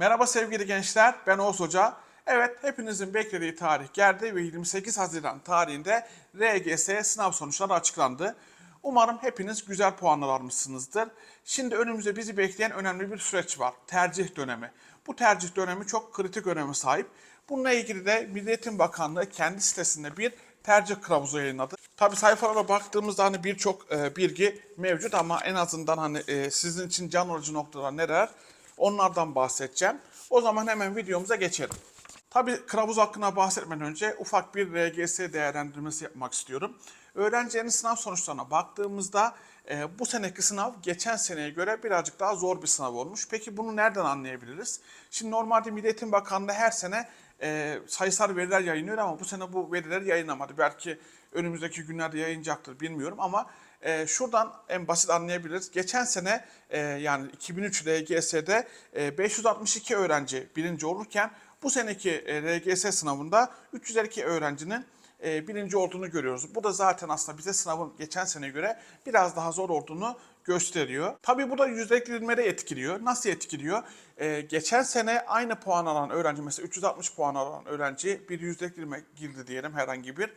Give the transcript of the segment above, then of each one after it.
Merhaba sevgili gençler, ben Oğuz Hoca. Evet, hepinizin beklediği tarih geldi ve 28 Haziran tarihinde RGS sınav sonuçları açıklandı. Umarım hepiniz güzel puanlar almışsınızdır. Şimdi önümüzde bizi bekleyen önemli bir süreç var. Tercih dönemi. Bu tercih dönemi çok kritik öneme sahip. Bununla ilgili de Milli Eğitim Bakanlığı kendi sitesinde bir tercih kılavuzu yayınladı. Tabi sayfalara baktığımızda hani birçok e, bilgi mevcut ama en azından hani e, sizin için can alıcı noktalar neler onlardan bahsedeceğim. O zaman hemen videomuza geçelim. Tabi kılavuz hakkında bahsetmeden önce ufak bir RGS değerlendirmesi yapmak istiyorum. Öğrencilerin sınav sonuçlarına baktığımızda e, bu seneki sınav geçen seneye göre birazcık daha zor bir sınav olmuş. Peki bunu nereden anlayabiliriz? Şimdi normalde Milli Eğitim Bakanlığı her sene e, sayısal veriler yayınlıyor ama bu sene bu verileri yayınlamadı. Belki önümüzdeki günlerde yayınlayacaktır bilmiyorum ama e, şuradan en basit anlayabiliriz. Geçen sene e, yani 2003 RGS'de e, 562 öğrenci birinci olurken bu seneki e, RGS sınavında 352 öğrencinin e, birinci olduğunu görüyoruz. Bu da zaten aslında bize sınavın geçen sene göre biraz daha zor olduğunu gösteriyor. Tabii bu da yüzdelik dilimleri etkiliyor. Nasıl etkiliyor? E, geçen sene aynı puan alan öğrenci mesela 360 puan alan öğrenci bir yüzdelik girdi diyelim herhangi bir.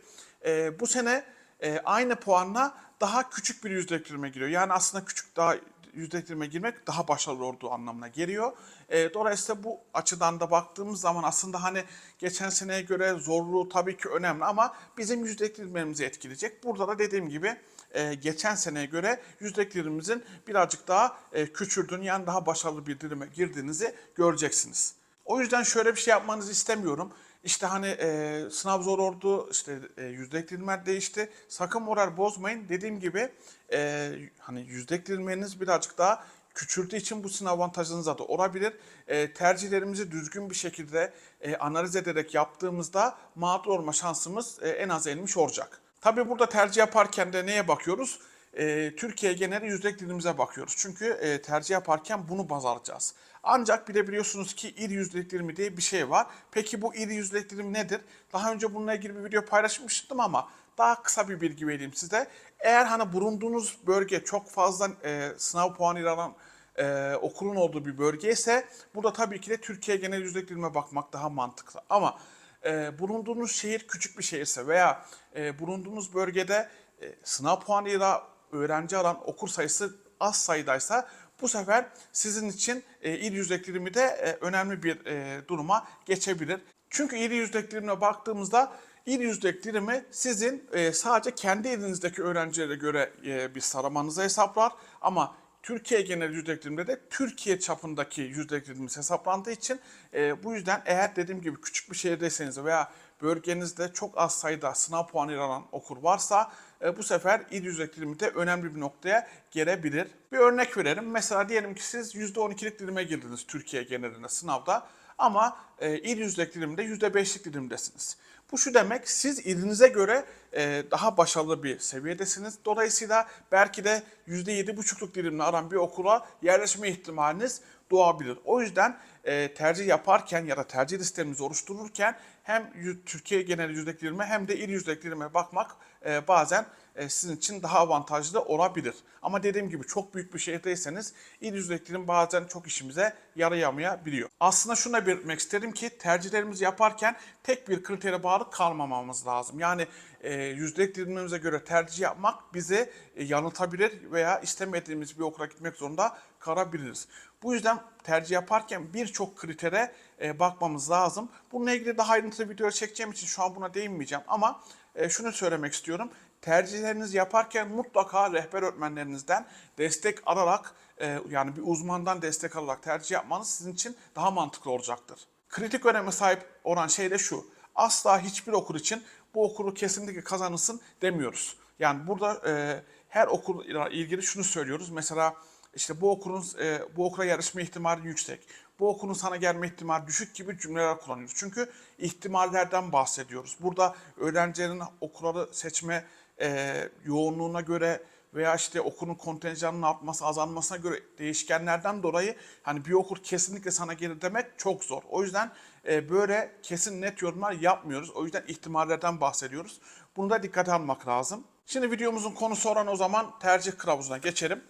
E, bu sene e, aynı puanla daha küçük bir yüzdelik dilime giriyor. Yani aslında küçük daha yüzdelik dilime girmek daha başarılı olduğu anlamına geliyor. E, dolayısıyla bu açıdan da baktığımız zaman aslında hani geçen seneye göre zorluğu tabii ki önemli ama bizim yüzdelik dilimlerimizi etkileyecek. Burada da dediğim gibi e, geçen seneye göre yüzdelik dilimimizin birazcık daha e, küçüldüğünü yani daha başarılı bir dilime girdiğinizi göreceksiniz. O yüzden şöyle bir şey yapmanızı istemiyorum. İşte hani e, sınav zor oldu, işte e, yüzdek dilimler değişti. Sakın moral bozmayın. Dediğim gibi e, hani yüzdek dilimleriniz birazcık daha küçüldüğü için bu sınav avantajınıza da olabilir. E, tercihlerimizi düzgün bir şekilde e, analiz ederek yaptığımızda mağdur olma şansımız e, en az elmiş olacak. Tabii burada tercih yaparken de neye bakıyoruz? E, Türkiye geneli yüzdek dilimize bakıyoruz. Çünkü e, tercih yaparken bunu baz alacağız. Ancak bir de biliyorsunuz ki iri yüzdelik dilimi diye bir şey var. Peki bu iri yüzdelik dilim nedir? Daha önce bununla ilgili bir video paylaşmıştım ama daha kısa bir bilgi vereyim size. Eğer hani bulunduğunuz bölge çok fazla e, sınav puanı alan e, okulun olduğu bir bölge ise burada tabii ki de Türkiye genel yüzdelik dilime bakmak daha mantıklı. Ama e, bulunduğunuz şehir küçük bir şehirse veya e, bulunduğunuz bölgede e, sınav puanıyla öğrenci alan okur sayısı az sayıdaysa bu sefer sizin için e, il dilimi de e, önemli bir e, duruma geçebilir. Çünkü il yüzdek dilimine baktığımızda il yüzdek dilimi sizin e, sadece kendi elinizdeki öğrencilere göre e, bir saramanızı hesaplar ama Türkiye genel yüzdek diliminde de Türkiye çapındaki yüzdek dilimimiz hesaplandığı için e, bu yüzden eğer dediğim gibi küçük bir şehirdeyseniz veya bölgenizde çok az sayıda sınav puanı alan okur varsa bu sefer dilimi de önemli bir noktaya gelebilir. Bir örnek verelim. Mesela diyelim ki siz %12'lik dilime girdiniz Türkiye genelinde sınavda ama e, il yüzdek diliminde %5'lik dilimdesiniz. Bu şu demek siz ilinize göre e, daha başarılı bir seviyedesiniz. Dolayısıyla belki de %7,5'luk dilimle aran bir okula yerleşme ihtimaliniz doğabilir. O yüzden e, tercih yaparken ya da tercih listemizi oluştururken hem Türkiye genel yüzdek dilime hem de il yüzdek dilime bakmak e, bazen e, sizin için daha avantajlı olabilir. Ama dediğim gibi çok büyük bir şehirdeyseniz il yüzdek dilim bazen çok işimize yarayamayabiliyor. Aslında şunu da belirtmek isterim ki tercihlerimizi yaparken tek bir kritere bağlı kalmamamız lazım. Yani e, yüzdek dilimimize göre tercih yapmak bizi e, yanıltabilir veya istemediğimiz bir okula gitmek zorunda kalabiliriz. Bu yüzden tercih yaparken birçok kritere e, bakmamız lazım. Bununla ilgili daha ayrıntılı video çekeceğim için şu an buna değinmeyeceğim ama e, şunu söylemek istiyorum. Tercihlerinizi yaparken mutlaka rehber öğretmenlerinizden destek alarak e, yani bir uzmandan destek alarak tercih yapmanız sizin için daha mantıklı olacaktır. Kritik öneme sahip olan şey de şu. Asla hiçbir okul için bu okulu kesinlikle kazanırsın demiyoruz. Yani burada e, her okulla ilgili şunu söylüyoruz. Mesela işte bu okulun e, bu okula yarışma ihtimali yüksek. Bu okulun sana gelme ihtimali düşük gibi cümleler kullanıyoruz. Çünkü ihtimallerden bahsediyoruz. Burada öğrencilerin okulları seçme e, yoğunluğuna göre veya işte okulun kontenjanının artması, azalmasına göre değişkenlerden dolayı hani bir okul kesinlikle sana gelir demek çok zor. O yüzden e, böyle kesin net yorumlar yapmıyoruz. O yüzden ihtimallerden bahsediyoruz. Bunu da dikkate almak lazım. Şimdi videomuzun konusu olan o zaman tercih kılavuzuna geçelim.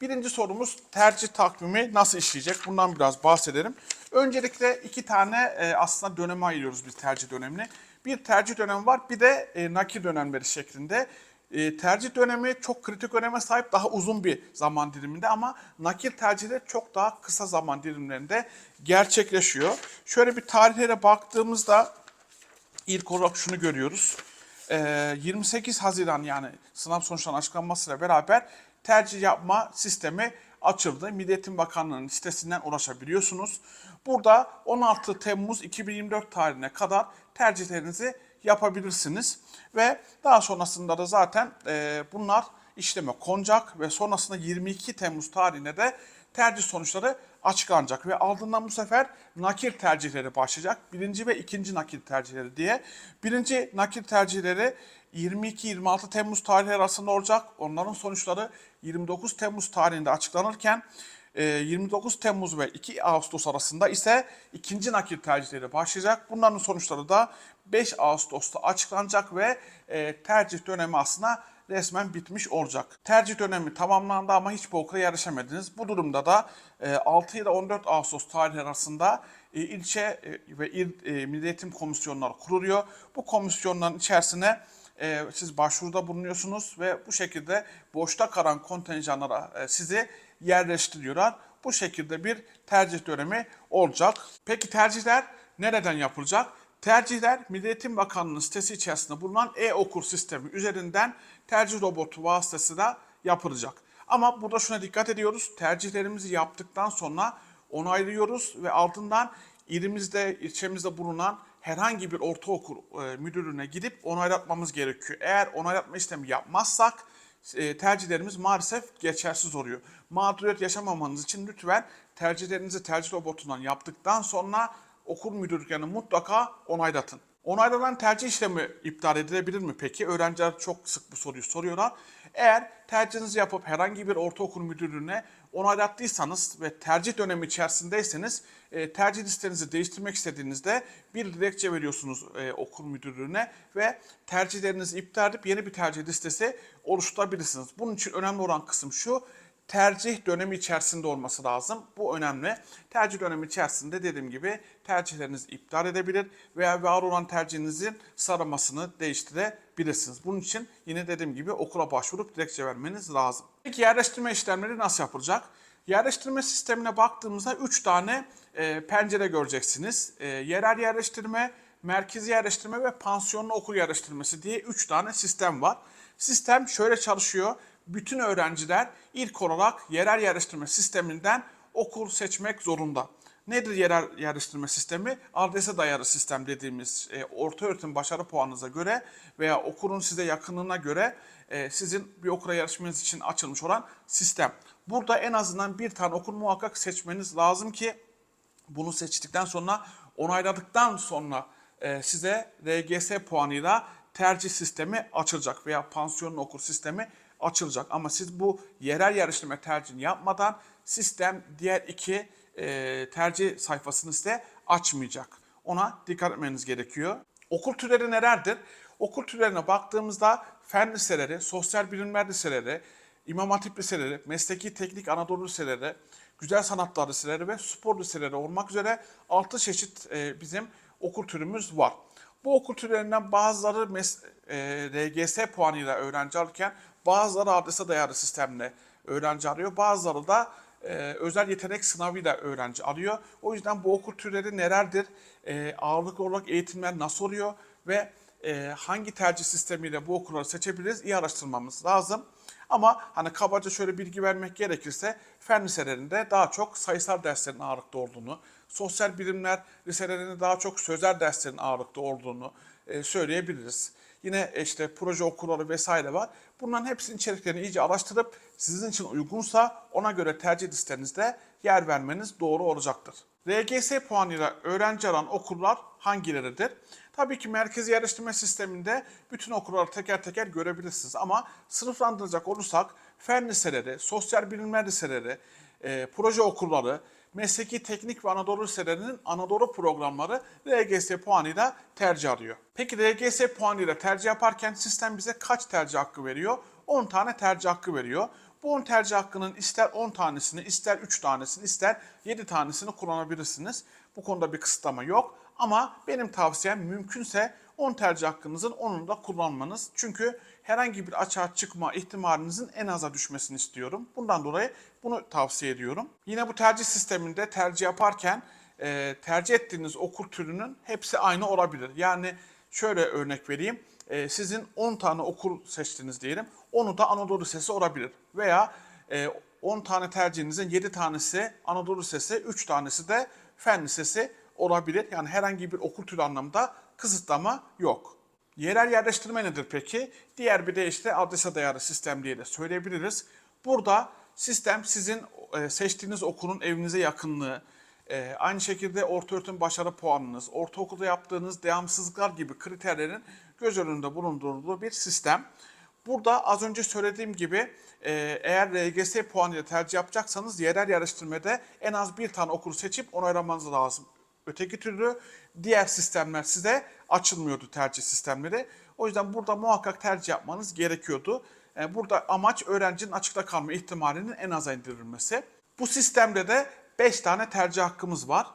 Birinci sorumuz tercih takvimi nasıl işleyecek? Bundan biraz bahsedelim. Öncelikle iki tane e, aslında döneme ayırıyoruz biz tercih dönemini. Bir tercih dönemi var bir de e, nakil dönemleri şeklinde. E, tercih dönemi çok kritik öneme sahip daha uzun bir zaman diliminde ama nakil tercihleri çok daha kısa zaman dilimlerinde gerçekleşiyor. Şöyle bir tarihlere baktığımızda ilk olarak şunu görüyoruz. Ee, 28 Haziran yani sınav sonuçlarının açıklanmasıyla beraber tercih yapma sistemi açıldı. Milli Eğitim Bakanlığı'nın sitesinden ulaşabiliyorsunuz. Burada 16 Temmuz 2024 tarihine kadar tercihlerinizi yapabilirsiniz. Ve daha sonrasında da zaten e, bunlar işleme konacak ve sonrasında 22 Temmuz tarihine de tercih sonuçları açıklanacak ve ardından bu sefer nakil tercihleri başlayacak. Birinci ve ikinci nakil tercihleri diye. Birinci nakil tercihleri 22-26 Temmuz tarihleri arasında olacak. Onların sonuçları 29 Temmuz tarihinde açıklanırken e, 29 Temmuz ve 2 Ağustos arasında ise ikinci nakil tercihleri başlayacak. Bunların sonuçları da 5 Ağustos'ta açıklanacak ve e, tercih dönemi aslında resmen bitmiş olacak. Tercih dönemi tamamlandı ama hiçbir okula yerleşemediniz. Bu durumda da e, 6 ile 14 Ağustos tarihleri arasında e, ilçe e, ve il e, milli eğitim komisyonları kuruluyor. Bu komisyonların içerisine siz başvuruda bulunuyorsunuz ve bu şekilde boşta kalan kontenjanlara sizi yerleştiriyorlar. Bu şekilde bir tercih dönemi olacak. Peki tercihler nereden yapılacak? Tercihler Milli Eğitim Bakanlığı sitesi içerisinde bulunan e-okur sistemi üzerinden tercih robotu vasıtasıyla yapılacak. Ama burada şuna dikkat ediyoruz. Tercihlerimizi yaptıktan sonra onaylıyoruz ve ardından ilimizde, ilçemizde bulunan herhangi bir ortaokul e, müdürlüğüne gidip onaylatmamız gerekiyor. Eğer onaylatma işlemi yapmazsak e, tercihlerimiz maalesef geçersiz oluyor. Mağduriyet yaşamamanız için lütfen tercihlerinizi tercih robotundan yaptıktan sonra okul müdürlüklerini mutlaka onaylatın. Onaylanan tercih işlemi iptal edilebilir mi peki? Öğrenciler çok sık bu soruyu soruyorlar. Eğer tercihinizi yapıp herhangi bir ortaokul müdürlüğüne onaylattıysanız ve tercih dönemi içerisindeyseniz e, tercih listenizi değiştirmek istediğinizde bir dilekçe veriyorsunuz e, okul müdürlüğüne ve tercihlerinizi iptal edip yeni bir tercih listesi oluşturabilirsiniz. Bunun için önemli olan kısım şu, tercih dönemi içerisinde olması lazım. Bu önemli. Tercih dönemi içerisinde dediğim gibi tercihlerinizi iptal edebilir veya var olan tercihinizin saramasını değiştirebilirsiniz. Bunun için yine dediğim gibi okula başvurup dilekçe vermeniz lazım. Peki yerleştirme işlemleri nasıl yapılacak? Yerleştirme sistemine baktığımızda 3 tane e, pencere göreceksiniz. E, yerel yerleştirme, merkezi yerleştirme ve pansiyonlu okul yerleştirmesi diye 3 tane sistem var. Sistem şöyle çalışıyor. Bütün öğrenciler ilk olarak yerel yerleştirme sisteminden okul seçmek zorunda. Nedir yerel yerleştirme sistemi? Adrese dayalı sistem dediğimiz e, orta öğretim başarı puanınıza göre veya okulun size yakınlığına göre e, sizin bir okula yarışmanız için açılmış olan sistem. Burada en azından bir tane okul muhakkak seçmeniz lazım ki bunu seçtikten sonra onayladıktan sonra e, size RGS puanıyla tercih sistemi açılacak veya pansiyonlu okul sistemi açılacak. Ama siz bu yerel yarıştırma tercihini yapmadan sistem diğer iki e, tercih sayfasını size açmayacak. Ona dikkat etmeniz gerekiyor. Okul türleri nelerdir? Okul türlerine baktığımızda fen liseleri, sosyal bilimler liseleri, İmam Hatip liseleri, mesleki teknik Anadolu liseleri, güzel sanatlar liseleri ve spor liseleri olmak üzere 6 çeşit e, bizim okul türümüz var. Bu okul türlerinden bazıları mes- e, RGS puanıyla öğrenci alırken bazıları adrese dayalı sistemle öğrenci arıyor. Bazıları da e, özel yetenek sınavıyla öğrenci alıyor. O yüzden bu okul türleri nelerdir? E, ağırlıklı olarak eğitimler nasıl oluyor? Ve e, hangi tercih sistemiyle bu okulları seçebiliriz? İyi araştırmamız lazım. Ama hani kabaca şöyle bilgi vermek gerekirse fen liselerinde daha çok sayısal derslerin ağırlıkta olduğunu, sosyal bilimler liselerinde daha çok sözel derslerin ağırlıkta olduğunu e, söyleyebiliriz. Yine işte proje okulları vesaire var. Bunların hepsinin içeriklerini iyice araştırıp sizin için uygunsa ona göre tercih listenizde yer vermeniz doğru olacaktır. RGS puanıyla öğrenci alan okullar hangileridir? Tabii ki merkezi yerleştirme sisteminde bütün okulları teker teker görebilirsiniz ama sınıflandıracak olursak fen liseleri, sosyal bilimler liseleri, e, proje okulları, mesleki teknik ve Anadolu liselerinin Anadolu programları RGS puanıyla tercih alıyor. Peki RGS puanıyla tercih yaparken sistem bize kaç tercih hakkı veriyor? 10 tane tercih hakkı veriyor. Bu 10 tercih hakkının ister 10 tanesini, ister 3 tanesini, ister 7 tanesini kullanabilirsiniz. Bu konuda bir kısıtlama yok. Ama benim tavsiyem mümkünse 10 tercih hakkınızın 10'unu da kullanmanız. Çünkü herhangi bir açığa çıkma ihtimalinizin en aza düşmesini istiyorum. Bundan dolayı bunu tavsiye ediyorum. Yine bu tercih sisteminde tercih yaparken e, tercih ettiğiniz okul türünün hepsi aynı olabilir. Yani şöyle örnek vereyim. E, sizin 10 tane okul seçtiniz diyelim. 10'u da Anadolu Lisesi olabilir. Veya e, 10 tane tercihinizin 7 tanesi Anadolu Lisesi, 3 tanesi de Fen Lisesi olabilir. Yani herhangi bir okul türü anlamda kısıtlama yok. Yerel yerleştirme nedir peki? Diğer bir de işte adrese dayalı sistem diye de söyleyebiliriz. Burada sistem sizin e, seçtiğiniz okulun evinize yakınlığı, e, aynı şekilde ortaöğretim başarı puanınız, ortaokulda yaptığınız devamsızlıklar gibi kriterlerin göz önünde bulundurulduğu bir sistem. Burada az önce söylediğim gibi e, eğer LGS puanıyla tercih yapacaksanız yerel yarıştırmada en az bir tane okulu seçip onaylamanız lazım. Öteki türlü diğer sistemler size açılmıyordu tercih sistemleri. O yüzden burada muhakkak tercih yapmanız gerekiyordu. E, Burada amaç öğrencinin açıkta kalma ihtimalinin en aza indirilmesi. Bu sistemde de 5 tane tercih hakkımız var.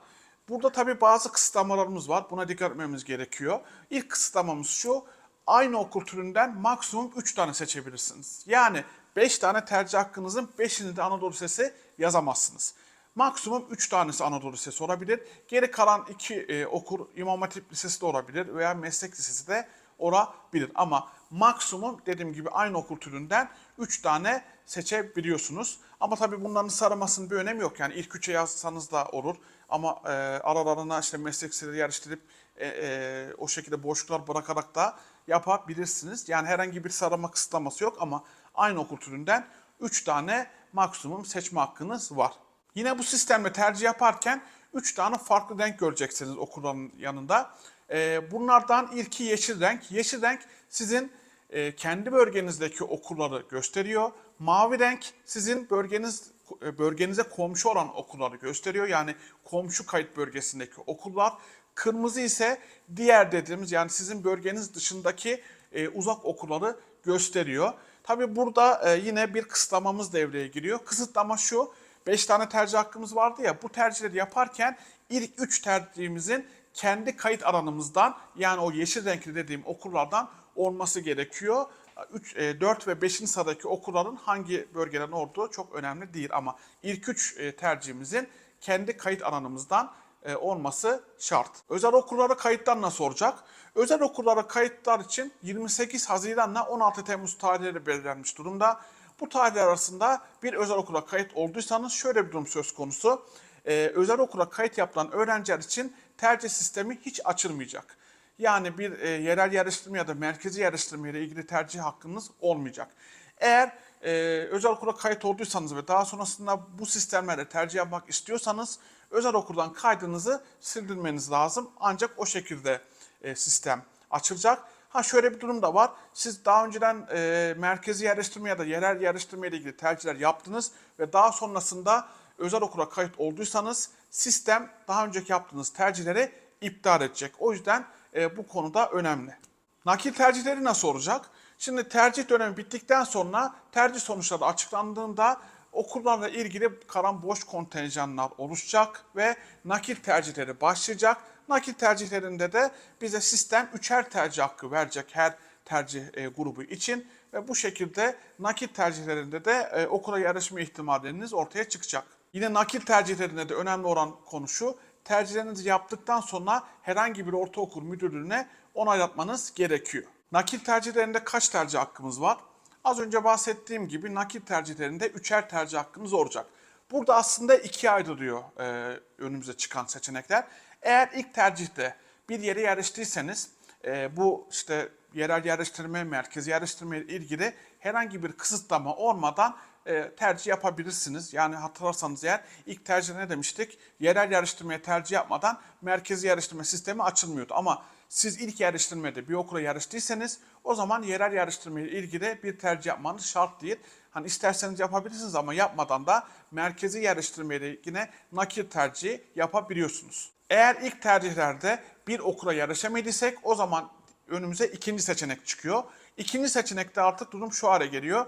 Burada tabii bazı kısıtlamalarımız var. Buna dikkat etmemiz gerekiyor. İlk kısıtlamamız şu. Aynı okul türünden maksimum 3 tane seçebilirsiniz. Yani 5 tane tercih hakkınızın 5'ini de Anadolu Lisesi yazamazsınız. Maksimum 3 tanesi Anadolu Lisesi olabilir. Geri kalan 2 okul İmam Hatip Lisesi de olabilir veya Meslek Lisesi de olabilir. Ama maksimum dediğim gibi aynı okul türünden 3 tane seçebiliyorsunuz. Ama tabii bunların saramasının bir önemi yok. Yani ilk 3'e yazsanız da olur. Ama e, aralarına işte meslek liseleri yerleştirip e, e, o şekilde boşluklar bırakarak da yapabilirsiniz. Yani herhangi bir sarama kısıtlaması yok ama aynı okul türünden 3 tane maksimum seçme hakkınız var. Yine bu sistemle tercih yaparken 3 tane farklı renk göreceksiniz okulların yanında. Ee, bunlardan ilki yeşil renk. Yeşil renk sizin e, kendi bölgenizdeki okulları gösteriyor. Mavi renk sizin bölgeniz e, bölgenize komşu olan okulları gösteriyor. Yani komşu kayıt bölgesindeki okullar. Kırmızı ise diğer dediğimiz yani sizin bölgeniz dışındaki e, uzak okulları gösteriyor. Tabi burada yine bir kısıtlamamız devreye giriyor. Kısıtlama şu, 5 tane tercih hakkımız vardı ya bu tercihleri yaparken ilk 3 tercihimizin kendi kayıt alanımızdan yani o yeşil renkli dediğim okullardan olması gerekiyor. 3, 4 ve 5. sıradaki okulların hangi bölgelerin olduğu çok önemli değil ama ilk 3 tercihimizin kendi kayıt alanımızdan e, olması şart. Özel okullara kayıtlar nasıl olacak? Özel okullara kayıtlar için 28 Haziran'la 16 Temmuz tarihleri belirlenmiş durumda. Bu tarihler arasında bir özel okula kayıt olduysanız şöyle bir durum söz konusu. Ee, özel okula kayıt yapılan öğrenciler için tercih sistemi hiç açılmayacak. Yani bir e, yerel yerleştirme ya da merkezi yerleştirme ile ilgili tercih hakkınız olmayacak. Eğer e, özel okula kayıt olduysanız ve daha sonrasında bu sistemlerle tercih yapmak istiyorsanız özel okuldan kaydınızı sildirmeniz lazım. Ancak o şekilde e, sistem açılacak. Ha şöyle bir durum da var. Siz daha önceden e, merkezi yerleştirme ya da yerel yerleştirme ile ilgili tercihler yaptınız ve daha sonrasında özel okula kayıt olduysanız sistem daha önceki yaptığınız tercihleri iptal edecek. O yüzden e, bu konuda önemli. Nakil tercihleri nasıl olacak? Şimdi tercih dönemi bittikten sonra tercih sonuçları açıklandığında okullarla ilgili kalan boş kontenjanlar oluşacak ve nakil tercihleri başlayacak. Nakil tercihlerinde de bize sistem üçer tercih hakkı verecek her tercih e, grubu için ve bu şekilde nakil tercihlerinde de e, okula yerleşme ihtimalleriniz ortaya çıkacak. Yine nakil tercihlerinde de önemli olan konu şu, tercihlerinizi yaptıktan sonra herhangi bir ortaokul müdürlüğüne onaylatmanız gerekiyor. Nakil tercihlerinde kaç tercih hakkımız var? Az önce bahsettiğim gibi nakil tercihlerinde üçer tercih hakkımız olacak. Burada aslında ikiye ayrılıyor e, önümüze çıkan seçenekler. Eğer ilk tercihte bir yere yerleştiyseniz e, bu işte yerel yerleştirme, merkezi yerleştirme ile ilgili herhangi bir kısıtlama olmadan e, tercih yapabilirsiniz. Yani hatırlarsanız eğer ilk tercih ne demiştik? Yerel yerleştirmeye tercih yapmadan merkezi yerleştirme sistemi açılmıyordu. Ama siz ilk yerleştirmede bir okula yerleştiyseniz o zaman yerel yerleştirme ile ilgili bir tercih yapmanız şart değil. Hani isterseniz yapabilirsiniz ama yapmadan da merkezi yerleştirme ile yine nakil tercihi yapabiliyorsunuz. Eğer ilk tercihlerde bir okula yerleşemediysek o zaman önümüze ikinci seçenek çıkıyor. İkinci seçenekte artık durum şu hale geliyor.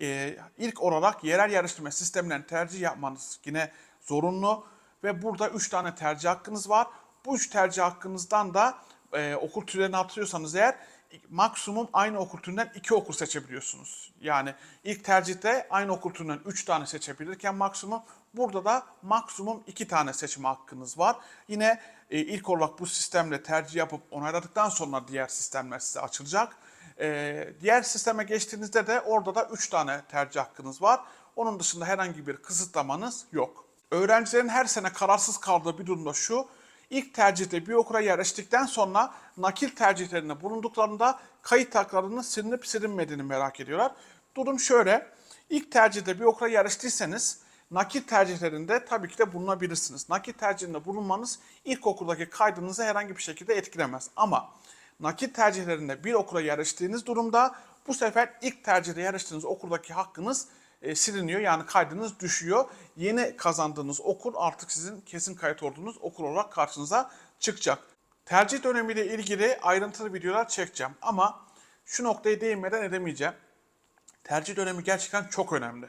e, ilk olarak yerel yarıştırma sisteminden tercih yapmanız yine zorunlu ve burada 3 tane tercih hakkınız var. Bu 3 tercih hakkınızdan da e, okul türlerini atıyorsanız eğer maksimum aynı okul türünden 2 okul seçebiliyorsunuz. Yani ilk tercihte aynı okul türünden 3 tane seçebilirken maksimum burada da maksimum 2 tane seçme hakkınız var. Yine e, ilk olarak bu sistemle tercih yapıp onayladıktan sonra diğer sistemler size açılacak. E, diğer sisteme geçtiğinizde de orada da 3 tane tercih hakkınız var. Onun dışında herhangi bir kısıtlamanız yok. Öğrencilerin her sene kararsız kaldığı bir durumda şu. İlk tercihte bir okula yerleştikten sonra nakil tercihlerinde bulunduklarında kayıt haklarının silinip silinmediğini merak ediyorlar. Durum şöyle. İlk tercihte bir okula yerleştiyseniz nakil tercihlerinde tabii ki de bulunabilirsiniz. Nakil tercihinde bulunmanız ilkokuldaki kaydınızı herhangi bir şekilde etkilemez. Ama nakil tercihlerinde bir okula yerleştiğiniz durumda bu sefer ilk tercihte yerleştiğiniz okuldaki hakkınız e, siliniyor. Yani kaydınız düşüyor. Yeni kazandığınız okul artık sizin kesin kayıt olduğunuz okul olarak karşınıza çıkacak. Tercih dönemiyle ilgili ayrıntılı videolar çekeceğim ama şu noktaya değinmeden edemeyeceğim. Tercih dönemi gerçekten çok önemli.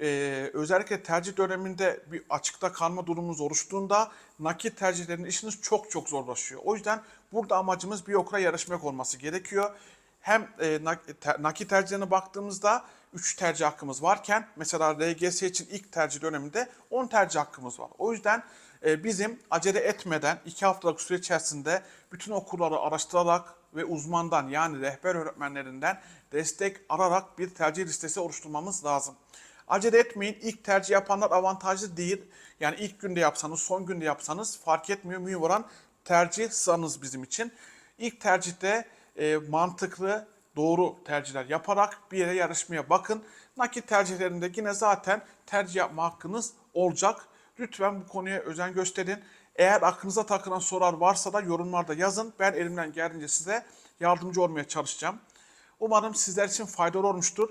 Ee, özellikle tercih döneminde bir açıkta kalma durumunuz oluştuğunda nakit tercihlerinin işiniz çok çok zorlaşıyor. O yüzden burada amacımız bir okula yarışmak olması gerekiyor. Hem e, nakit tercihlerine baktığımızda 3 tercih hakkımız varken mesela RGS için ilk tercih döneminde 10 tercih hakkımız var. O yüzden e, bizim acele etmeden 2 haftalık süre içerisinde bütün okulları araştırarak ve uzmandan yani rehber öğretmenlerinden destek ararak bir tercih listesi oluşturmamız lazım. Acele etmeyin. İlk tercih yapanlar avantajlı değil. Yani ilk günde yapsanız, son günde yapsanız fark etmiyor. Mühim olan tercih sıranız bizim için. İlk tercihte e, mantıklı, doğru tercihler yaparak bir yere yarışmaya bakın. Nakit tercihlerinde yine zaten tercih yapma hakkınız olacak. Lütfen bu konuya özen gösterin. Eğer aklınıza takılan sorular varsa da yorumlarda yazın. Ben elimden geldiğince size yardımcı olmaya çalışacağım. Umarım sizler için faydalı olmuştur.